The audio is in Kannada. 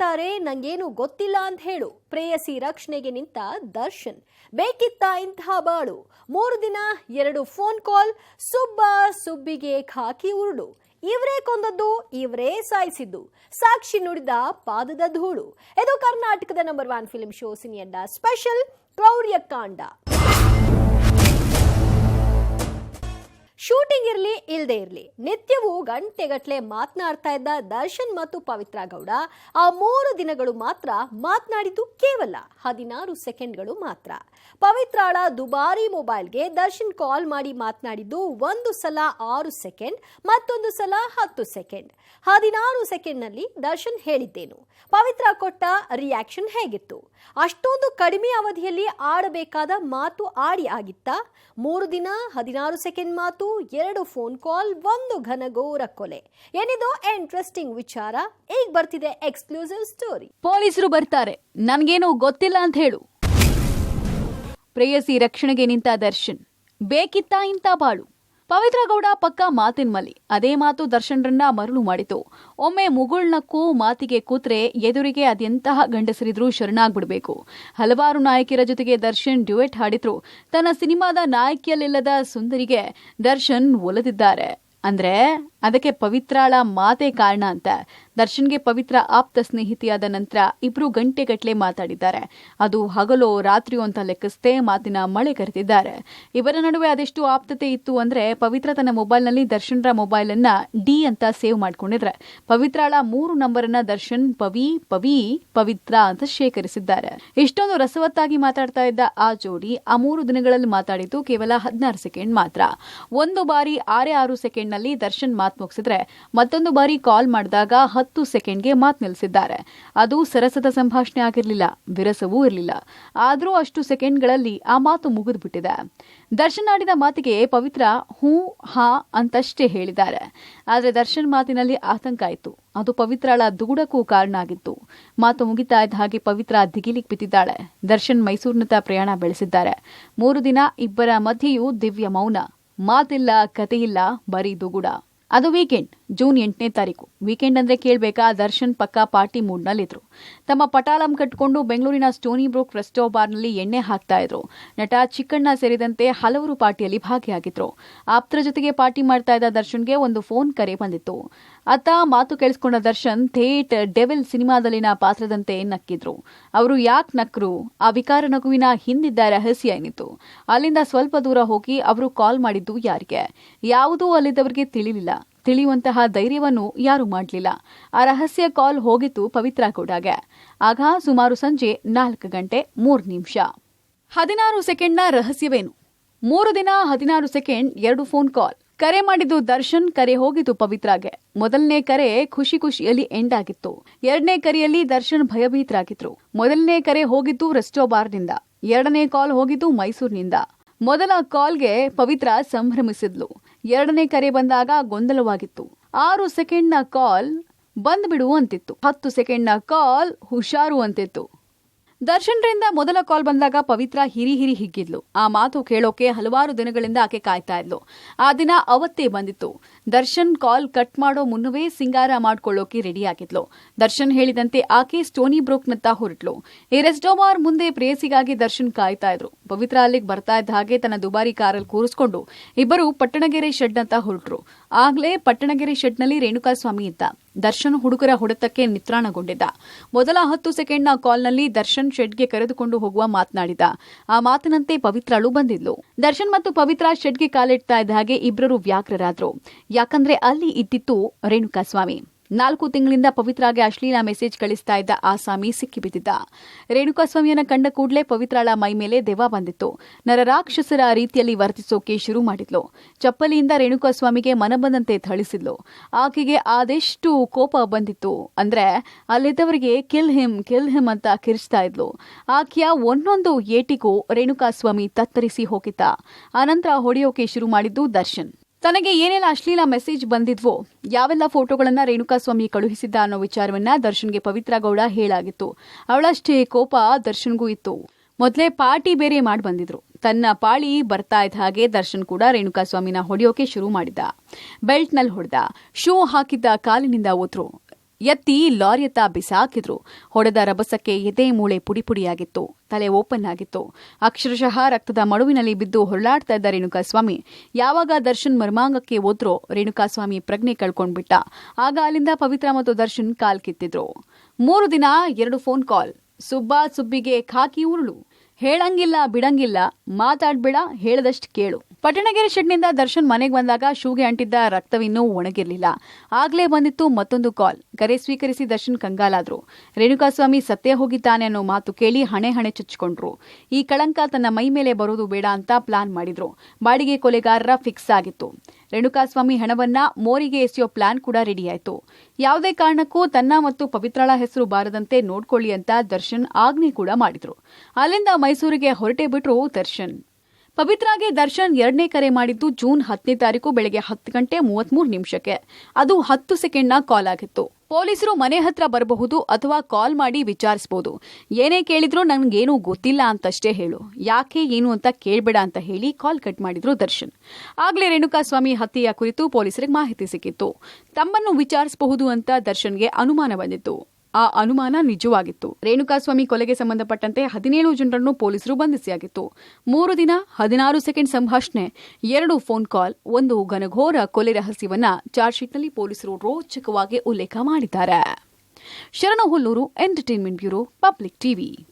ಬರ್ತಾರೆ ನಂಗೇನು ಗೊತ್ತಿಲ್ಲ ಅಂತ ಹೇಳು. ಪ್ರೇಯಸಿ ರಕ್ಷಣೆಗೆ ನಿಂತ ದರ್ಶನ್. ಬೇಕಿತ್ತ ಇಂತಹ ಬಾಳು. ಮೂರು ದಿನ, ಎರಡು ಫೋನ್ ಕಾಲ್, ಸುಬ್ಬ ಸುಬ್ಬಿಗೆ ಖಾಕಿ ಉರುಳು. ಇವರೇ ಕೊಂದದ್ದು, ಇವರೇ ಸಾಯಿಸಿದ್ದು. ಸಾಕ್ಷಿ ನುಡಿದ ಪಾದದ ಧೂಳು. ಇದು ಕರ್ನಾಟಕದ ನಂಬರ್ ಒನ್ ಫಿಲ್ಮ್ ಶೋ ಸಿನಿಯಡ್ಡ ಸ್ಪೆಷಲ್ ಕ್ರೌರ್ಯಕಾಂಡ. ಶೂಟಿಂಗ್ ಇರಲಿ ಇಲ್ಲದೆ ಇರಲಿ, ನಿತ್ಯವೂ ಗಂಟೆಗಟ್ಟಲೆ ಮಾತನಾಡ್ತಾ ಇದ್ದ ದರ್ಶನ್ ಮತ್ತು ಪವಿತ್ರ ಗೌಡ ಆ ಮೂರು ದಿನಗಳು ಮಾತ್ರ ಮಾತನಾಡಿದ್ದು ಕೇವಲ ಹದಿನಾರು ಸೆಕೆಂಡ್ಗಳು ಮಾತ್ರ. ಪವಿತ್ರಾಳ ದುಬಾರಿ ಮೊಬೈಲ್ಗೆ ದರ್ಶನ್ ಕಾಲ್ ಮಾಡಿ ಮಾತನಾಡಿದ್ದು ಒಂದು ಸಲ ಆರು ಸೆಕೆಂಡ್, ಮತ್ತೊಂದು ಸಲ ಹತ್ತು ಸೆಕೆಂಡ್. ಹದಿನಾರು ಸೆಕೆಂಡ್ನಲ್ಲಿ ದರ್ಶನ್ ಹೇಳಿದ್ದೇನು. ಪವಿತ್ರ ಕೊಟ್ಟ ರಿಯಾಕ್ಷನ್ ಹೇಗಿತ್ತು? ಅಷ್ಟೊಂದು ಕಡಿಮೆ ಅವಧಿಯಲ್ಲಿ ಆಡಬೇಕಾದ ಮಾತು ಆಡಿ ಆಗಿತ್ತಾ? ಮೂರು ದಿನ, ಹದಿನಾರು ಸೆಕೆಂಡ್ ಮಾತು ಎರಡು ಫೋನ್ ಕಾಲ್, ಒಂದು ಘನಘೋರ ಕೊಲೆ. ಏನಿದು? ಇಂಟ್ರೆಸ್ಟಿಂಗ್ ವಿಚಾರ. ಈಗ ಬರ್ತಿದೆ ಎಕ್ಸ್ಕ್ಲೂಸಿವ್ ಸ್ಟೋರಿ ಪೊಲೀಸರು ಬರ್ತಾರೆ. ನನ್ಗೇನು ಗೊತ್ತಿಲ್ಲ ಅಂತ ಹೇಳು. ಪ್ರೇಯಸಿ ರಕ್ಷಣೆಗೆ ನಿಂತ ದರ್ಶನ್. ಬೇಕಿತ್ತ ಇಂತ ಬಾಳು? ಪವಿತ್ರ ಗೌಡ ಪಕ್ಕ ಮಾತಿನ ಮಲಿ. ಅದೇ ಮಾತು ದರ್ಶನ್ರನ್ನ ಮರಳು ಮಾಡಿತು. ಒಮ್ಮೆ ಮುಗುಳ್ನಕ್ಕೂ ಮಾತಿಗೆ ಕೂತ್ರೆ ಎದುರಿಗೆ ಅದೆಂತಹ ಗಂಡಸರಿದ್ರೂ ಶರಣಾಗ್ಬಿಡ್ಬೇಕು. ಹಲವಾರು ನಾಯಕಿಯರ ಜೊತೆಗೆ ದರ್ಶನ್ ಡ್ಯುಯೆಟ್ ಹಾಡಿದ್ರು. ತನ್ನ ಸಿನಿಮಾದ ನಾಯಕಿಯಲ್ಲಿಲ್ಲದ ಸುಂದರಿಗೆ ದರ್ಶನ್ ಒಲಿದಿದ್ದಾರೆ. ಅಂದ್ರೆ ಅದಕ್ಕೆ ಪವಿತ್ರಾಳ ಮಾತೆ ಕಾರಣ ಅಂತ. ದರ್ಶನ್ಗೆ ಪವಿತ್ರ ಆಪ್ತ ಸ್ನೇಹಿತಿಯಾದ ನಂತರ ಇಬ್ರು ಗಂಟೆಗಟ್ಟಲೆ ಮಾತಾಡಿದ್ದಾರೆ. ಅದು ಹಗಲೋ ರಾತ್ರಿಯೋ ಅಂತ ಲೆಕ್ಕಿಸದೆ ಮಾತಿನ ಮಳೆ ಕರೆದಿದ್ದಾರೆ. ಇವರ ನಡುವೆ ಅದೆಷ್ಟು ಆಪ್ತತೆ ಇತ್ತು ಅಂದ್ರೆ ಪವಿತ್ರ ತನ್ನ ಮೊಬೈಲ್ನಲ್ಲಿ ದರ್ಶನ್ರ ಮೊಬೈಲ್ ಅನ್ನ ಡಿ ಅಂತ ಸೇವ್ ಮಾಡ್ಕೊಂಡಿದ್ರೆ. ಪವಿತ್ರಾಳ ಮೂರು ನಂಬರ್ ಅನ್ನ ದರ್ಶನ್ ಪವಿ ಪವಿ, ಪವಿತ್ರ ಅಂತ ಶೇಖರಿಸಿದ್ದಾರೆ. ಇಷ್ಟೊಂದು ರಸವತ್ತಾಗಿ ಮಾತಾಡ್ತಾ ಇದ್ದ ಆ ಜೋಡಿ ಆ ಮೂರು ದಿನಗಳಲ್ಲಿ ಮಾತಾಡಿದ್ದು ಕೇವಲ ಹದಿನಾರು ಸೆಕೆಂಡ್ ಮಾತ್ರ. ಒಂದು ಬಾರಿ ಆರೇ ಆರು ಸೆಕೆಂಡ್ನಲ್ಲಿ ದರ್ಶನ್ ಮಾತು ಮುಗಿಸಿದ್ರೆ ಮತ್ತೊಂದು ಬಾರಿ ಕಾಲ್ ಮಾಡಿದಾಗ ಹತ್ತು ಸೆಕೆಂಡ್ಗೆ ಮಾತು ನಿಲ್ಲಿಸಿದ್ದಾರೆ ಅದು ಸರಸದ ಸಂಭಾಷಣೆ ಆಗಿರಲಿಲ್ಲ, ವಿರಸವೂ ಇರಲಿಲ್ಲ. ಆದರೂ ಅಷ್ಟು ಸೆಕೆಂಡ್ಗಳಲ್ಲಿ ಆ ಮಾತು ಮುಗಿದು ಬಿಟ್ಟಿದೆ ದರ್ಶನ್ ಆಡಿದ ಮಾತಿಗೆ ಪವಿತ್ರ ಹೂ ಹಾ ಅಂತಷ್ಟೇ ಹೇಳಿದ್ದಾರೆ. ಆದರೆ ದರ್ಶನ್ ಮಾತಿನಲ್ಲಿ ಆತಂಕ ಆಯಿತು. ಅದು ಪವಿತ್ರಳ ದುಗುಡಕ್ಕೂ ಕಾರಣ ಆಗಿತ್ತು. ಮಾತು ಮುಗಿತಾ ಇದ್ದ ಹಾಗೆ ಪವಿತ್ರ ದಿಗಿಲಿಗೆ ಬಿದ್ದಿದ್ದಾಳೆ. ದರ್ಶನ್ ಮೈಸೂರಿನತ್ತ ಪ್ರಯಾಣ ಬೆಳೆಸಿದ್ದಾರೆ. ಮೂರು ದಿನ ಇಬ್ಬರ ಮಧ್ಯೆಯೂ ದಿವ್ಯ ಮೌನ. ಮಾತಿಲ್ಲ, ಕಥೆಯಿಲ್ಲ, ಬರೀ ದುಗುಡ. ಅದು ವೀಕೆಂಡ್ ಜೂನ್ ಎಂಟನೇ ತಾರೀಕು. ವೀಕೆಂಡ್ ಅಂದ್ರೆ ಕೇಳಬೇಕಾ, ದರ್ಶನ್ ಪಕ್ಕ ಪಾರ್ಟಿ ಮೂಡ್ನಲ್ಲಿದ್ರು. ತಮ್ಮ ಪಟಾಲಂ ಕಟ್ಕೊಂಡು ಬೆಂಗಳೂರಿನ ಸ್ಟೋನಿ ಬ್ರೋಕ್ ರೆಸ್ಟೋ ಬಾರ್ನಲ್ಲಿ ಎಣ್ಣೆ ಹಾಕ್ತಾ ಇದ್ರು. ನಟ ಚಿಕ್ಕಣ್ಣ ಸೇರಿದಂತೆ ಹಲವರು ಪಾರ್ಟಿಯಲ್ಲಿ ಭಾಗಿಯಾಗಿದ್ರು. ಆಪ್ತರ ಜೊತೆಗೆ ಪಾರ್ಟಿ ಮಾಡ್ತಾ ಇದ್ದ ದರ್ಶನ್ಗೆ ಒಂದು ಫೋನ್ ಕರೆ ಬಂದಿತ್ತು. ಅತ್ತ ಮಾತು ಕೇಳಿಸ್ಕೊಂಡ ದರ್ಶನ್ ಥೇಟ್ ಡೆವಿಲ್ ಸಿನಿಮಾದಲ್ಲಿನ ಪಾತ್ರದಂತೆ ನಕ್ಕಿದ್ರು. ಅವರು ಯಾಕೆ ನಕ್ರು? ಆ ವಿಕಾರ ನಗುವಿನ ಹಿಂದಿದ್ದ ರಹಸ್ಯ ಏನಿತ್ತು? ಅಲ್ಲಿಂದ ಸ್ವಲ್ಪ ದೂರ ಹೋಗಿ ಅವರು ಕಾಲ್ ಮಾಡಿದ್ದು ಯಾರಿಗೆ? ಯಾವುದೂ ಅಲ್ಲಿದ್ದವರಿಗೆ ತಿಳಿಲಿಲ್ಲ. ತಿಳಿಯುವಂತಹ ಧೈರ್ಯವನ್ನು ಯಾರು ಮಾಡಲಿಲ್ಲ. ಆ ರಹಸ್ಯ ಕಾಲ್ ಹೋಗಿತ್ತು ಪವಿತ್ರ ಕೂಡಾಗ ಆಗ ಸುಮಾರು ಸಂಜೆ ನಾಲ್ಕು ಗಂಟೆ ಮೂರು ನಿಮಿಷ. ಹದಿನಾರು ಸೆಕೆಂಡ್ನ ರಹಸ್ಯವೇನು? ಮೂರು ದಿನ ಹದಿನಾರು ಸೆಕೆಂಡ್ ಎರಡು ಫೋನ್ ಕಾಲ್. ಕರೆ ಮಾಡಿದ್ದು ದರ್ಶನ್, ಕರೆ ಹೋಗಿದ್ದು ಪವಿತ್ರಾಗೆ. ಮೊದಲನೇ ಕರೆ ಖುಷಿ ಖುಷಿಯಲ್ಲಿ ಎಂಡ್ ಆಗಿತ್ತು. ಎರಡನೇ ಕರೆಯಲ್ಲಿ ದರ್ಶನ್ ಭಯಭೀತರಾಗಿದ್ರು. ಮೊದಲನೇ ಕರೆ ಹೋಗಿದ್ದು ರೆಸ್ಟೋ ಬಾರ್ನಿಂದ ಎರಡನೇ ಕಾಲ್ ಹೋಗಿದ್ದು ಮೈಸೂರಿನಿಂದ. ಮೊದಲ ಕಾಲ್ಗೆ ಪವಿತ್ರ ಸಂಭ್ರಮಿಸಿದ್ಲು. ಎರಡನೇ ಕರೆ ಬಂದಾಗ ಗೊಂದಲವಾಗಿತ್ತು. ಆರು ಸೆಕೆಂಡ್ನ ಕಾಲ್ ಬಂದ್ಬಿಡು ಅಂತಿತ್ತು. ಹತ್ತು ಸೆಕೆಂಡ್ನ ಕಾಲ್ ಹುಷಾರು ಅಂತಿತ್ತು. ದರ್ಶನ್ರಿಂದ ಮೊದಲ ಕಾಲ್ ಬಂದಾಗ ಪವಿತ್ರ ಹಿರಿ ಹಿರಿ ಹಿಗ್ಗಿದ್ಲು. ಆ ಮಾತು ಕೇಳೋಕೆ ಹಲವಾರು ದಿನಗಳಿಂದ ಆಕೆ ಕಾಯ್ತಾ ಇದ್ಲು. ಆ ದಿನ ಅವತ್ತೇ ಬಂದಿತ್ತು. ದರ್ಶನ್ ಕಾಲ್ ಕಟ್ ಮಾಡೋ ಮುನ್ನವೇ ಸಿಂಗಾರ ಮಾಡ್ಕೊಳ್ಳೋಕೆ ರೆಡಿ ಆಗಿದ್ಲು. ದರ್ಶನ್ ಹೇಳಿದಂತೆ ಆಕೆ ಸ್ಟೋನಿ ಬ್ರೋಕ್ನತ್ತ ಹೊರಟ್ಲು. ಈ ರೆಸ್ಟೋಮಾರ್ ಮುಂದೆ ಪ್ರೇಯಸಿಗಾಗಿ ದರ್ಶನ್ ಕಾಯ್ತಾ ಇದ್ರು. ಪವಿತ್ರ ಅಲ್ಲಿಗೆ ಬರ್ತಾ ಇದ್ದ ಹಾಗೆ ತನ್ನ ದುಬಾರಿ ಕಾರಲ್ಲಿ ಕೂರಿಸ್ಕೊಂಡು ಇಬ್ಬರು ಪಟ್ಟಣಗೆರೆ ಶೆಡ್ ಅಂತ ಹೊರಟ್ರು. ಆಗ್ಲೇ ಪಟ್ಟಣಗೆರೆ ಶೆಡ್ನಲ್ಲಿ ರೇಣುಕಾಸ್ವಾಮಿ ಇದ್ದ. ದರ್ಶನ್ ಹುಡುಗರ ಹೊಡೆತಕ್ಕೆ ನಿತ್ರಾಣಗೊಂಡಿದ್ದ. ಮೊದಲ ಹತ್ತು ಸೆಕೆಂಡ್ನ ಕಾಲ್ನಲ್ಲಿ ದರ್ಶನ್ ಶೆಡ್ಗೆ ಕರೆದುಕೊಂಡು ಹೋಗುವ ಮಾತನಾಡಿದ. ಆ ಮಾತಿನಂತೆ ಪವಿತ್ರಳು ಬಂದಿದ್ಲು. ದರ್ಶನ್ ಮತ್ತು ಪವಿತ್ರ ಶೆಡ್ಗೆ ಕಾಲಿಡ್ತಾ ಇದ್ದ ಹಾಗೆ ಇಬ್ಬರು ವ್ಯಾಘ್ರರಾದ್ರು. ಯಾಕಂದ್ರೆ ಅಲ್ಲಿ ಇದ್ದಿತ್ತು ರೇಣುಕಾಸ್ವಾಮಿ. ನಾಲ್ಕು ತಿಂಗಳಿಂದ ಪವಿತ್ರಾಗೆ ಅಶ್ಲೀಲ ಮೆಸೇಜ್ ಕಳಿಸ್ತಾ ಇದ್ದ ಆಸಾಮಿ ಸಿಕ್ಕಿಬಿದ್ದಿದ್ದ. ರೇಣುಕಾಸ್ವಾಮಿಯನ್ನ ಕಂಡ ಕೂಡಲೇ ಪವಿತ್ರಾಳ ಮೈ ಮೇಲೆ ದೆವ್ವ ಬಂದಿತ್ತು. ನರರಾಕ್ಷಸರ ರೀತಿಯಲ್ಲಿ ವರ್ತಿಸೋಕೆ ಶುರು ಮಾಡಿದ್ಲು. ಚಪ್ಪಲಿಯಿಂದ ರೇಣುಕಾಸ್ವಾಮಿಗೆ ಮನಬಂದಂತೆ ಥಳಿಸಿದ್ಲು. ಆಕೆಗೆ ಆದೆಷ್ಟು ಕೋಪ ಬಂದಿತ್ತು ಅಂದ್ರೆ ಅಲ್ಲಿದ್ದವರಿಗೆ ಕಿಲ್ ಹಿಮ್ ಕಿಲ್ ಹಿಮ್ ಅಂತ ಕಿರಿಸ್ತಾ ಇದ್ಲು. ಆಕೆಯ ಒಂದೊಂದು ಏಟಿಗೂ ರೇಣುಕಾಸ್ವಾಮಿ ತತ್ತರಿಸಿ ಹೋಗಿದ್ದ. ಅನಂತರ ಹೊಡೆಯೋಕೆ ಶುರು ಮಾಡಿದ್ದು ದರ್ಶನ್. ತನಗೆ ಏನೆಲ್ಲ ಅಶ್ಲೀಲ ಮೆಸೇಜ್ ಬಂದಿದ್ವೋ, ಯಾವೆಲ್ಲ ಫೋಟೋಗಳನ್ನ ರೇಣುಕಾಸ್ವಾಮಿ ಕಳುಹಿಸಿದ್ದ ಅನ್ನೋ ವಿಚಾರವನ್ನ ದರ್ಶನ್ಗೆ ಪವಿತ್ರ ಗೌಡ ಹೇಳಾಗಿತ್ತು. ಅವಳಷ್ಟೇ ಕೋಪ ದರ್ಶನ್ಗೂ ಇತ್ತು. ಮೊದಲೇ ಪಾರ್ಟಿ ಬೇರೆ ಮಾಡಿ ಬಂದಿದ್ರು. ತನ್ನ ಪಾಳಿ ಬರ್ತಾ ಇದ್ದ ಹಾಗೆ ದರ್ಶನ್ ಕೂಡ ರೇಣುಕಾಸ್ವಾಮಿನ ಹೊಡೆಯೋಕೆ ಶುರು ಮಾಡಿದ ಬೆಲ್ಟ್ನಲ್ಲಿ ಹೊಡೆದ. ಶೂ ಹಾಕಿದ್ದ ಕಾಲಿನಿಂದ ಒತ್ರು ಎತ್ತಿ ಲಾರಿಯತ್ತ ಬಿಸಾಕಿದ್ರು. ಹೊಡೆದ ರಭಸಕ್ಕೆ ಎದೆ ಮೂಳೆ ಪುಡಿ ಪುಡಿಯಾಗಿತ್ತು. ತಲೆ ಓಪನ್ ಆಗಿತ್ತು. ಅಕ್ಷರಶಃ ರಕ್ತದ ಮಡುವಿನಲ್ಲಿ ಬಿದ್ದು ಹೊರಳಾಡ್ತಾ ಇದ್ದ ರೇಣುಕಾಸ್ವಾಮಿ. ಯಾವಾಗ ದರ್ಶನ್ ಮರ್ಮಾಂಗಕ್ಕೆ ಓದ್ರೋ ರೇಣುಕಾಸ್ವಾಮಿ ಪ್ರಜ್ಞೆ ಕಳ್ಕೊಂಡ್ಬಿಟ್ಟ. ಆಗ ಅಲ್ಲಿಂದ ಪವಿತ್ರ ಮತ್ತು ದರ್ಶನ್ ಕಾಲ್ ಕಿತ್ತಿದ್ರು. ಮೂರು ದಿನ ಎರಡು ಫೋನ್ ಕಾಲ್. ಸುಬ್ಬ ಸುಬ್ಬಿಗೆ ಖಾಕಿ ಉರುಳು. ಹೇಳಂಗಿಲ್ಲ, ಬಿಡಂಗಿಲ್ಲ, ಮಾತಾಡ್ಬೇಡ, ಹೇಳದಷ್ಟು ಕೇಳು. ಪಟ್ಟಣಗೆರೆ ಶೆಡ್ನಿಂದ ದರ್ಶನ್ ಮನೆಗೆ ಬಂದಾಗ ಶೂಗೆ ಅಂಟಿದ್ದ ರಕ್ತವಿನ್ನೂ ಒಣಗಿರಲಿಲ್ಲ. ಆಗ್ಲೇ ಬಂದಿತ್ತು ಮತ್ತೊಂದು ಕಾಲ್. ಕರೆ ಸ್ವೀಕರಿಸಿ ದರ್ಶನ್ ಕಂಗಾಲಾದ್ರು. ರೇಣುಕಾಸ್ವಾಮಿ ಸತ್ತೇ ಹೋಗಿದ್ದಾನೆ ಅನ್ನೋ ಮಾತು ಕೇಳಿ ಹಣೆ ಹಣೆ ಚುಚ್ಚಿಕೊಂಡ್ರು. ಈ ಕಳಂಕ ತನ್ನ ಮೈ ಮೇಲೆ ಬರೋದು ಬೇಡ ಅಂತ ಪ್ಲಾನ್ ಮಾಡಿದ್ರು. ಬಾಡಿಗೆ ಕೊಲೆಗಾರರ ಫಿಕ್ಸ್ ಆಗಿತ್ತು. ರೇಣುಕಾಸ್ವಾಮಿ ಹಣವನ್ನ ಮೋರಿಗೆ ಎಸೆಯೋ ಪ್ಲಾನ್ ಕೂಡ ರೆಡಿಯಾಯಿತು ಯಾವುದೇ ಕಾರಣಕ್ಕೂ ತನ್ನ ಮತ್ತು ಪವಿತ್ರಳ ಹೆಸರು ಬಾರದಂತೆ ನೋಡ್ಕೊಳ್ಳಿ ಅಂತ ದರ್ಶನ್ ಆಜ್ಞೆ ಕೂಡ ಮಾಡಿದ್ರು. ಅಲ್ಲಿಂದ ಮೈಸೂರಿಗೆ ಹೊರಟೇ ಬಿಟ್ರು ದರ್ಶನ್. ಪವಿತ್ರಾಗೆ ದರ್ಶನ್ ಎರಡನೇ ಕರೆ ಮಾಡಿದ್ದು ಜೂನ್ ಹತ್ತನೇ ತಾರೀಕು ಬೆಳಗ್ಗೆ ಹತ್ತು ಗಂಟೆ ಮೂವತ್ಮೂರು ನಿಮಿಷಕ್ಕೆ. ಅದು ಹತ್ತು ಸೆಕೆಂಡ್ನ ಕಾಲ್ ಆಗಿತ್ತು. ಪೊಲೀಸರು ಮನೆ ಹತ್ರ ಬರಬಹುದು ಅಥವಾ ಕಾಲ್ ಮಾಡಿ ವಿಚಾರಿಸಬಹುದು ಏನೇ ಕೇಳಿದ್ರು ನನಗೇನೂ ಗೊತ್ತಿಲ್ಲ ಅಂತಷ್ಟೇ ಹೇಳು. ಯಾಕೆ, ಏನು ಅಂತ ಕೇಳಬೇಡ ಅಂತ ಹೇಳಿ ಕಾಲ್ ಕಟ್ ಮಾಡಿದ್ರು ದರ್ಶನ್. ಆಗ್ಲೇ ರೇಣುಕಾಸ್ವಾಮಿ ಹತ್ಯೆಯ ಕುರಿತು ಪೊಲೀಸರಿಗೆ ಮಾಹಿತಿ ಸಿಕ್ಕಿತ್ತು. ತಮ್ಮನ್ನು ವಿಚಾರಿಸಬಹುದು ಅಂತ ದರ್ಶನ್ಗೆ ಅನುಮಾನ ಬಂದಿತ್ತು. ಆ ಅನುಮಾನ ನಿಜವಾಗಿತ್ತು. ರೇಣುಕಾಸ್ವಾಮಿ ಕೊಲೆಗೆ ಸಂಬಂಧಪಟ್ಟಂತೆ ಹದಿನೇಳು ಜನರನ್ನು ಪೊಲೀಸರು ಬಂಧಿಸಿಯಾಗಿತ್ತು. ಮೂರು ದಿನ, ಹದಿನಾರು ಸೆಕೆಂಡ್ ಸಂಭಾಷಣೆ, ಎರಡು ಫೋನ್ ಕಾಲ್, ಒಂದು ಘನಘೋರ ಕೊಲೆ ರಹಸ್ಯವನ್ನ ಚಾರ್ಜ್ಶೀಟ್ನಲ್ಲಿ ಪೊಲೀಸರು ರೋಚಕವಾಗಿ ಉಲ್ಲೇಖ ಮಾಡಿದ್ದಾರೆ. Sharanahulluru entertainment bureau, public TV.